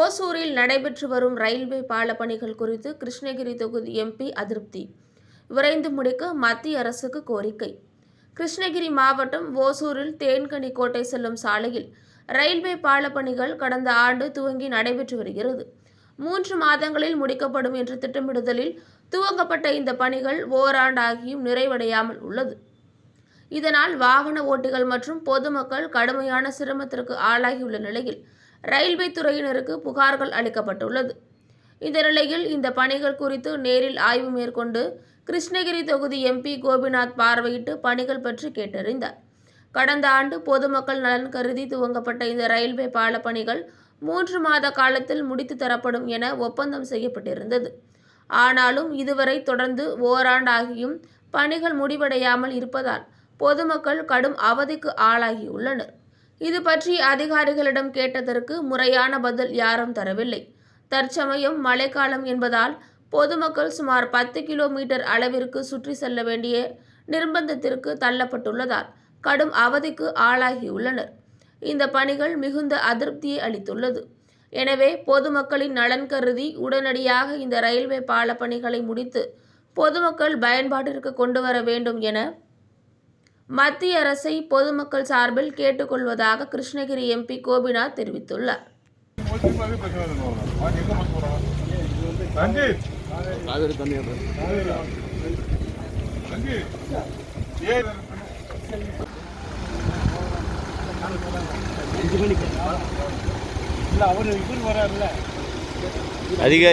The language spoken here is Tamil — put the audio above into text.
ஓசூரில் நடைபெற்று வரும் ரயில்வே பால பணிகள் குறித்து கிருஷ்ணகிரி தொகுதி எம்பி அதிருப்தி. விரைந்து முடிக்க மத்திய அரசுக்கு கோரிக்கை. கிருஷ்ணகிரி மாவட்டம் ஓசூரில் தேன்கனி கோட்டை செல்லும் சாலையில் ரயில்வே பால பணிகள் கடந்த ஆண்டு துவங்கி நடைபெற்று வருகிறது. மூன்று மாதங்களில் முடிக்கப்படும் என்ற திட்டமிடுதலில் துவங்கப்பட்ட இந்த பணிகள் ஓராண்டாகியும் நிறைவடையாமல் உள்ளது. இதனால் வாகன ஓட்டிகள் மற்றும் பொதுமக்கள் கடுமையான சிரமத்திற்கு ஆளாகியுள்ள நிலையில் ரயில்வே துறையினருக்கு புகார்கள் அளிக்கப்பட்டுள்ளது. இந்த நிலையில் இந்த பணிகள் குறித்து நேரில் ஆய்வு மேற்கொண்டு கிருஷ்ணகிரி தொகுதி எம்பி கோபிநாத் பார்வையிட்டு பணிகள் பற்றி கேட்டறிந்தார். கடந்த ஆண்டு பொதுமக்கள் நலன் கருதி துவங்கப்பட்ட இந்த ரயில்வே பால பணிகள் மூன்று மாத காலத்தில் முடித்து தரப்படும் என ஒப்பந்தம் செய்யப்பட்டிருந்தது. ஆனாலும் இதுவரை தொடர்ந்து ஓராண்டாகியும் பணிகள் முடிவடையாமல் இருப்பதால் பொதுமக்கள் கடும் அவதிக்கு ஆளாகியுள்ளனர். இது பற்றி அதிகாரிகளிடம் கேட்டதற்கு முறையான பதில் யாரும் தரவில்லை. தற்சமயம் மழைக்காலம் என்பதால் பொதுமக்கள் சுமார் பத்து கிலோமீட்டர் அளவிற்கு சுற்றி செல்ல வேண்டிய நிர்பந்தத்திற்கு தள்ளப்பட்டுள்ளதால் கடும் அவதிக்கு ஆளாகியுள்ளனர். இந்த பணிகள் மிகுந்த அதிருப்தியை அளித்துள்ளது. எனவே பொதுமக்களின் நலன் கருதி உடனடியாக இந்த ரயில்வே பால பணிகளை முடித்து பொதுமக்கள் பயன்பாட்டிற்கு கொண்டு வர வேண்டும் என மத்திய அரசை பொதுமக்கள் சார்பில் கேட்டுக்கொள்வதாக கிருஷ்ணகிரி எம்பி கோபிநாத் தெரிவித்துள்ளார். அதிகாரி